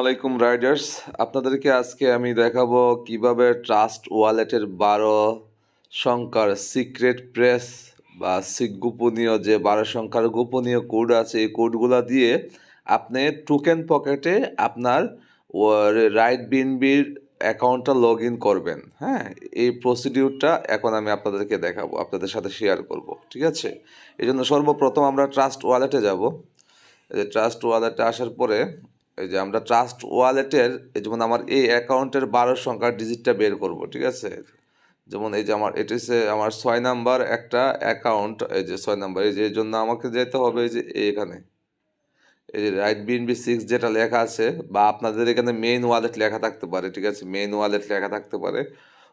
আলাইকুম রাইডার্স আপনাদেরকে আজকে আমি দেখাবো কীভাবে ট্রাস্ট ওয়ালেটের বারো সংখ্যার সিক্রেট প্রেস বা গোপনীয় যে বারো সংখ্যার গোপনীয় কোড আছে, এই কোডগুলো দিয়ে আপনি টোকেন পকেটে আপনার রাইট বিনবির অ্যাকাউন্টটা লগ ইন করবেন। হ্যাঁ এই প্রসিডিউরটা এখন আমি আপনাদেরকে দেখাবো, আপনাদের সাথে শেয়ার করব, ঠিক আছে? এই জন্য সর্বপ্রথম আমরা ট্রাস্ট ওয়ালেটে যাব। ট্রাস্ট ওয়ালেটে আসার পরে এই যে আমরা ট্রাস্ট ওয়ালেটের যেমন আমার এই অ্যাকাউন্টের বারো সংখ্যার ডিজিটটা বের করব, ঠিক আছে? যেমন এই যে আমার, এটা আমার ছয় নাম্বার একটা অ্যাকাউন্ট, এই যে ছয় নাম্বার, এই যে এই জন্য আমাকে যেতে হবে এই যে এখানে। এই যে রাইট বিএনবি সিক্স যেটা লেখা আছে, বা আপনাদের এখানে মেইন ওয়ালেট লেখা থাকতে পারে, ঠিক আছে? মেইন ওয়ালেট লেখা থাকতে পারে।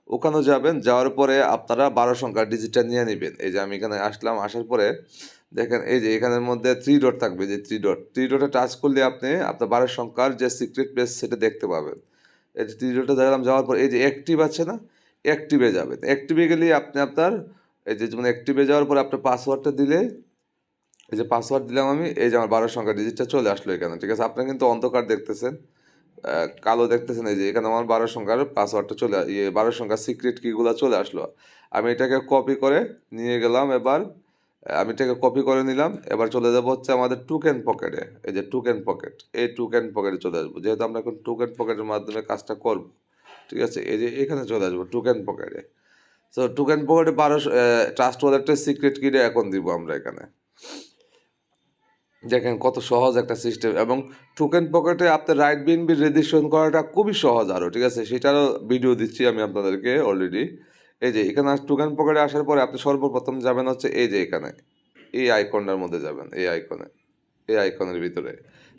ওখানেও যাবেন, যাওয়ার পরে আপনারা বারো সংখ্যার ডিজিটটা নিয়ে নেবেন। এই যে আমি এখানে আসলাম, আসার পরে দেখেন, এই যে এখানের মধ্যে থ্রি ডট থাকবে, যে থ্রি ডট থ্রি ডটে টাচ করলে আপনি আপনার বারো সংখ্যার যে সিক্রেট প্লেস সেটা দেখতে পাবেন। এই যে থ্রি ডটে দেখলাম, যাওয়ার পর এই যে অ্যাক্টিভ আছে না অ্যাক্টিভে যাবেন। অ্যাক্টিভে গেলে আপনি আপনার, এই যে যেমন অ্যাক্টিভে যাওয়ার পর আপনার পাসওয়ার্ডটা দিলে, এই যে পাসওয়ার্ড দিলাম আমি, এই যে আমার বারো সংখ্যা ডিজিটটা চলে আসলো এখানে, ঠিক আছে? আপনি কিন্তু অন্ধকার দেখতেছেন কালো দেখতেছেন, এই যে এখানে আমার বারো সংখ্যার পাসওয়ার্ডটা চলে ইয়ে বারো সংখ্যার সিক্রেট কিগুলো চলে আসলো। আমি এটাকে কপি করে নিয়ে গেলাম এবার আমি এটাকে কপি করে নিলাম। এবার চলে যাব হচ্ছে আমাদের টুকেন পকেটে এই যে টুকেন পকেট এই টুকেন পকেটে চলে আসব। যেহেতু আমরা এখন টুকেন পকেটের মাধ্যমে কাজটা করব, ঠিক আছে? এই যে এখানে চলে আসব টুকেন পকেটে সো টুকেন পকেটে বারো ট্রাস্ট ওয়ালেটের সিক্রেট কিটা এখন দিব আমরা এখানে। দেখেন কত সহজ একটা সিস্টেম এবং টোকেন পকেটে আপনার রাইট বিএনবি রেজিস্ট্রেশন করাটা খুবই সহজ আরও ঠিক আছে? সেটারও ভিডিও দিচ্ছি আমি আপনাদেরকে অলরেডি এই যে এখানে টোকেন পকেটে আসার পরে আপনি সর্বপ্রথম যাবেন হচ্ছে এই যে এখানে। এই আইকনটার মধ্যে যাবেন, এই আইকনে এই আইকনের ভিতরে।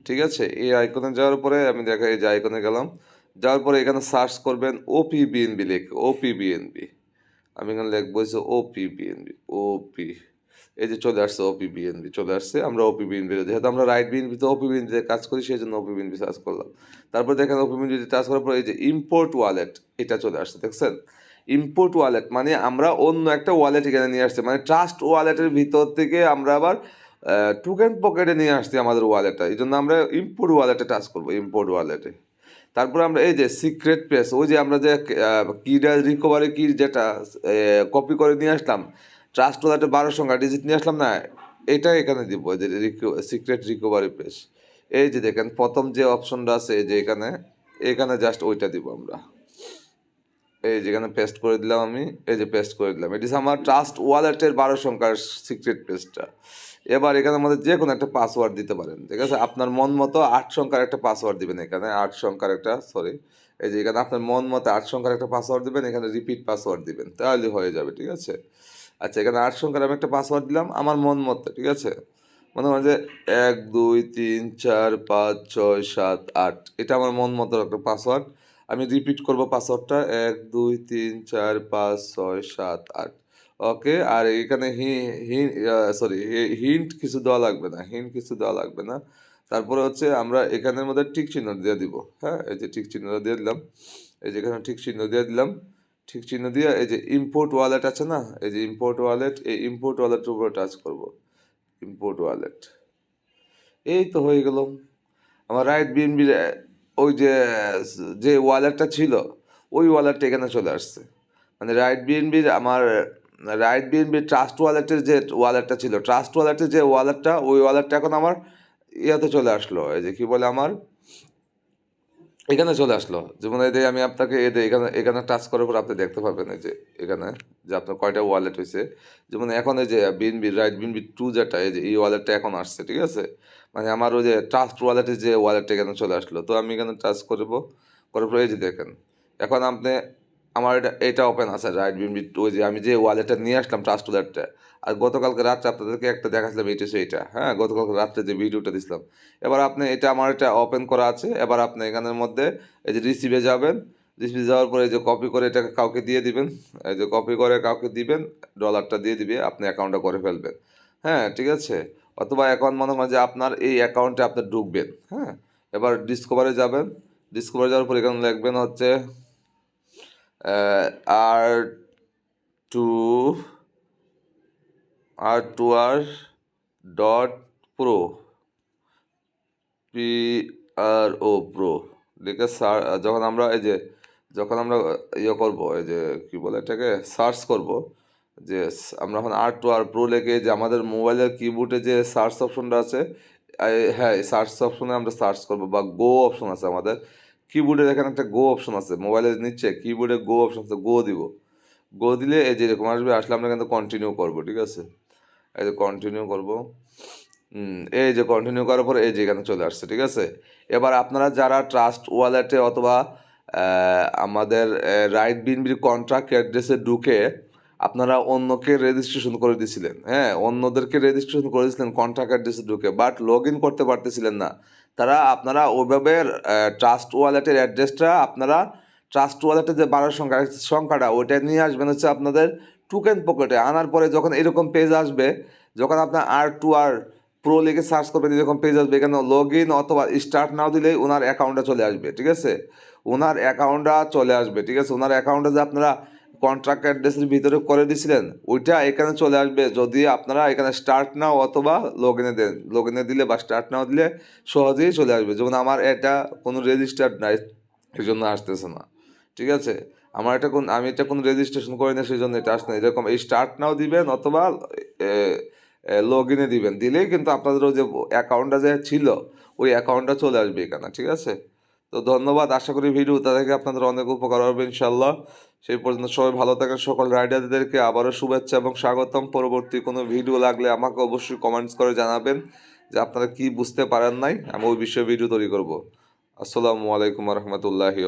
ঠিক আছে? এই আইকনে যাওয়ার পরে আমি দেখা এই যে আইকনে গেলাম। যাওয়ার পরে এখানে সার্চ করবেন ওপি বিএনবি লেখ ওপি বিএনবি আমি এখানে লিখব হচ্ছে ওপি বিএনবি ওপি এই যে চলে আসছে ওপি বিএনবি চলে আসছে। আমরা ওপি বিএনবি যেহেতু আমরা রাইট বিএনবিতে ওপি বিএনবিতে কাজ করি সেই জন্য ওপি বিএনবি সার্চ করলাম। তারপর দেখেন ওপি বিএনবিতে কাজ করার পর এই যে ইম্পোর্ট ওয়ালেট এটা চলে আসছে, দেখছেন? ইম্পোর্ট ওয়ালেট মানে আমরা অন্য একটা ওয়ালেট এখানে নিয়ে আসছি মানে ট্রাস্ট ওয়ালেটের ভিতর থেকে আমরা আবার টুকেন পকেটে নিয়ে আসছি আমাদের ওয়ালেটটা এই জন্য আমরা ইম্পোর্ট ওয়ালেটে টাচ করব ইম্পোর্ট ওয়ালেটে তারপরে আমরা এই যে সিক্রেট প্রেস ওই যে আমরা যে কিটা রিকভারি কি যেটা কপি করে নিয়ে আসলাম ট্রাস্ট ওয়ালেটে বারো সংখ্যা ডিজিট নিয়ে আসলাম না, এটা এখানে দিব যে সিক্রেট রিকভারি প্রেস এই যে দেখেন, প্রথম যে অপশনটা আছে, এই যে এখানে এখানে জাস্ট ওইটা দিব আমরা। এই যেখানে পেস্ট করে দিলাম আমি, এই যে পেস্ট করে দিলাম। এটি আমার ট্রাস্ট ওয়ালেটের বারো সংখ্যার সিক্রেট পেস্টটা এবার এখানে আমাদের যে কোনো একটা পাসওয়ার্ড দিতে পারেন, ঠিক আছে? আপনার মন মতো আট সংখ্যার একটা পাসওয়ার্ড দিবেন এখানে, আট সংখ্যার একটা সরি এই যে এখানে আপনার মন মতো আট সংখ্যার একটা পাসওয়ার্ড দিবেন, এখানে রিপিট পাসওয়ার্ড দিবেন, তাহলে হয়ে যাবে, ঠিক আছে? আচ্ছা এখানে আট সংখ্যার আমি একটা পাসওয়ার্ড দিলাম, আমার মন মতো, ঠিক আছে? মনে হয় যে এক, দুই, তিন, চার, পাঁচ, ছয়, সাত, আট, এটা আমার মন মতো একটা পাসওয়ার্ড আমি রিপিট করব পাসওয়ার্ডটা এক, দুই, তিন, চার, পাঁচ, ছয়, সাত, আট। ওকে আর এখানে হি হিন সরি হিন্ট কিছু দেওয়া লাগবে না। হিন্ট কিছু দেওয়া লাগবে না। তারপরে হচ্ছে আমরা এখানের মধ্যে ঠিক চিহ্ন দিয়ে দিব। হ্যাঁ? এই যে ঠিক চিহ্নটা দিয়ে দিলাম। এই যে এখানে ঠিক চিহ্ন দিয়ে দিলাম। ঠিক চিহ্ন দিয়ে এই যে ইম্পোর্ট ওয়ালেট আছে না? এই যে ইম্পোর্ট ওয়ালেট এই ইম্পোর্ট ওয়ালেটের উপরে টাচ করব। ইম্পোর্ট ওয়ালেট এই তো হয়ে গেল। আমার রাইট বিএনবির ওই যে যে ওয়ালেটটা ছিল, ওই ওয়ালেটটা এখানে চলে আসছে। মানে রাইট বিএনবির আমার রাইট বিএনবির ট্রাস্ট ওয়ালেটের যে ওয়ালেটটা ছিল ট্রাস্ট ওয়ালেটের যে ওয়ালেটটা ওই ওয়ালেটটা এখন আমার ইয়াতে চলে আসলো। এই যে কী বলে আমার? এখানে চলে আসলো। যেমন এই আমি আপনাকে এ এখানে এখানে টাচ করার পর আপনি দেখতে পাবেন এই যে এখানে, যে আপনার কয়টা ওয়ালেট হয়েছে যেমন এখন এই যে বিএনবি রাইট বিএনবি টু যেটা, এই যে এই ওয়ালেটটা এখন আসছে, ঠিক আছে? মানে আমার ওই যে ট্রাস্ট ওয়ালেটের যে ওয়ালেটটা এখানে চলে আসলো। তো আমি এখানে টাচ করব, করার পর এই যে দেখেন, এখন আপনি আমার এটা এটা ওপেন আছে রাইট বিএনবি ওই যে আমি যে ওয়ালেটটা নিয়ে আসলাম ট্রাস্ট ওয়ালেটটা আর গতকালকে রাত্রে আপনাদেরকে একটা দেখাচ্ছিলাম এটা সেইটা হ্যাঁ গতকালকে রাত্রে যে ভিডিওটা দিছিলাম। এবার আপনি, এটা আমার এটা ওপেন করা আছে, এবার আপনি এখানের মধ্যে এই যে রিসিভে যাবেন রিসিভে যাওয়ার পরে এই যে কপি করে এটাকে কাউকে দিয়ে দিবেন, এই যে কপি করে কাউকে দিবেন ডলারটা দিয়ে দিবে, আপনি অ্যাকাউন্টটা করে ফেলবেন হ্যাঁ ঠিক আছে? অথবা এখন মনে হয় যে আপনার এই অ্যাকাউন্টে আপনি ঢুকবেন হ্যাঁ? এবার ডিসকভারে যাবেন ডিসকভারে যাওয়ার পর এখানে লিখবেন হচ্ছে R two R two R dot pro, P R O pro লিখে সার, যখন আমরা এই যে, যখন আমরা ইয়ে করব, এই যে কি বলে এটাকে, সার্চ করব, যে আমরা এখন আর টু আর প্রো লেগে যে আমাদের মোবাইলের কিবোর্ডে যে সার্চ অপশনটা আছে হ্যাঁ সার্চ অপশনে আমরা সার্চ করব বা গো অপশন আছে আমাদের কিবোর্ডের এখানে একটা গো অপশন আছে মোবাইলের নিচে কিবোর্ডে গো অপশন আছে গো দিব। গো দিলে এই যে এরকম আসবে, আসলে আমরা কিন্তু কন্টিনিউ করব, ঠিক আছে? এই যে কন্টিনিউ করব এই যে কন্টিনিউ করার পর এই যে এখানে চলে আসছে, ঠিক আছে? এবার আপনারা যারা ট্রাস্ট ওয়ালেটে অথবা আমাদের রাইট বিনবির কন্ট্রাক্ট অ্যাড্রেসে ঢুকে আপনারা অন্যকে রেজিস্ট্রেশন করে দিয়েছিলেন হ্যাঁ? অন্যদেরকে রেজিস্ট্রেশন করে দিয়েছিলেন কন্ট্রাক্ট অ্যাড্রেসে ঢুকে বাট লগ ইন করতে পারতেছিলেন না। তারা আপনারা ওইভাবে ট্রাস্ট ওয়ালেটের অ্যাড্রেসটা আপনারা ট্রাস্ট ওয়ালেটের যে বারো সংখ্যা, সংখ্যাটা, ওইটা নিয়ে আসবেন হচ্ছে আপনাদের টুকেন পকেটে আনার পরে যখন এরকম পেজ আসবে, যখন আপনার আর টু আর প্রো লিখে সার্চ করবেন এরকম পেজ আসবে, এখানে লগ ইন অথবা স্টার্ট নাও দিলেই ওনার অ্যাকাউন্টটা চলে আসবে, ঠিক আছে? ওনার অ্যাকাউন্টটা চলে আসবে, ঠিক আছে? ওনার অ্যাকাউন্টে যে আপনারা কন্ট্রাক্ট অ্যাড্রেসের ভিতরে করে দিয়েছিলেন ওইটা এখানে চলে আসবে। যদি আপনারা এখানে স্টার্ট নাও অথবা লগ ইনে দেন। লগ ইনে দিলে বা স্টার্ট নাও দিলে সহজেই চলে আসবে। যেমন আমার এটা কোনো রেজিস্টার্ড নাই এই জন্য আসতেছে না। ঠিক আছে? আমার এটা কোন, আমি এটা কোনো রেজিস্ট্রেশন করি না সেই জন্য এটা আসছে না। এরকম এই স্টার্ট নাও দিবেন অথবা লগ ইনে দিবেন। দিলেই কিন্তু আপনাদের ওই যে অ্যাকাউন্টটা যে ছিল, ওই অ্যাকাউন্টটা চলে আসবে এখানে। ঠিক আছে? তো ধন্যবাদ। আশা করি ভিডিওটা থেকে আপনাদের অনেক উপকার হবে ইনশাল্লাহ সেই পর্যন্ত সবাই ভালো থাকেন, সকল রাইডারদেরকে আবারও শুভেচ্ছা এবং স্বাগতম। পরবর্তী কোনো ভিডিও লাগলে আমাকে অবশ্যই কমেন্টস করে জানাবেন যে আপনারা কি বুঝতে পারেন নাই, আমি ওই বিষয়ে ভিডিও তৈরি করব। আসসালামু আলাইকুম রহমতুল্লাহি